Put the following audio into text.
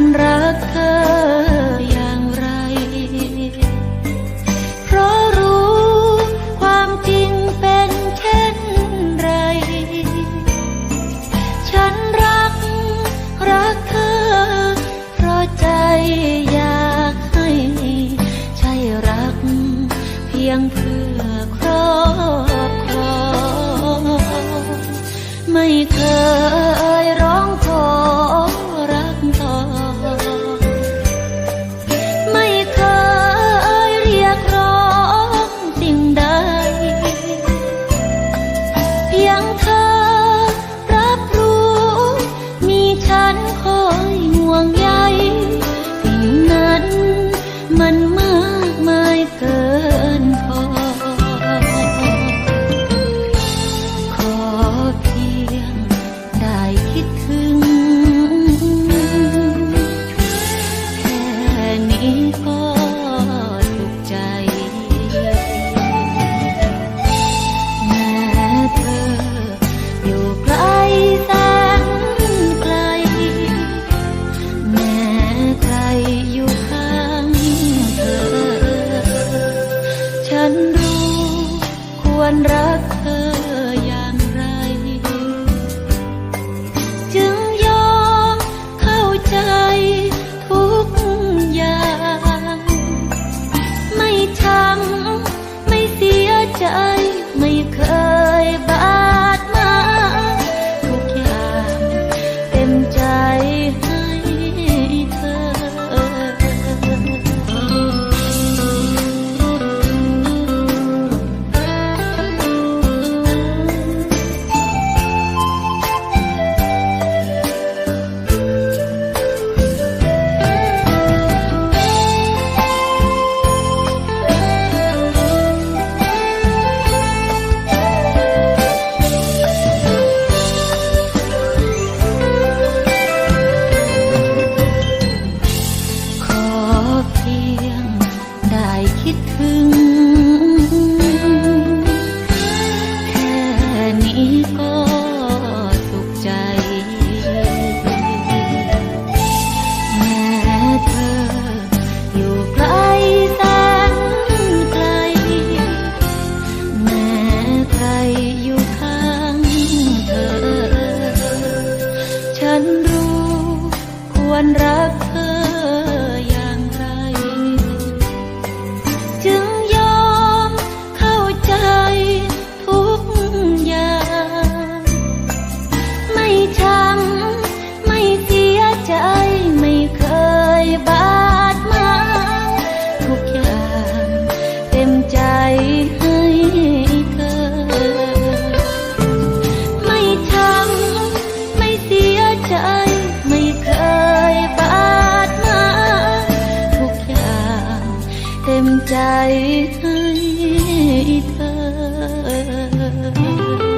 ันรักเธออย่างไร เพราะรู้ความจริงเป็นเช่นไร ฉันรักรักเธอ เพราะใจอยากให้ ใช่รักเพียงเพื่อครอบครองไม่เคยางนี้ก็ถูกใจแม้เธออยู่ไกลแสนไกล แม้ใครอยู่ข้างเธอ ฉันรู้ควรรัก เต็มใจให้เธอ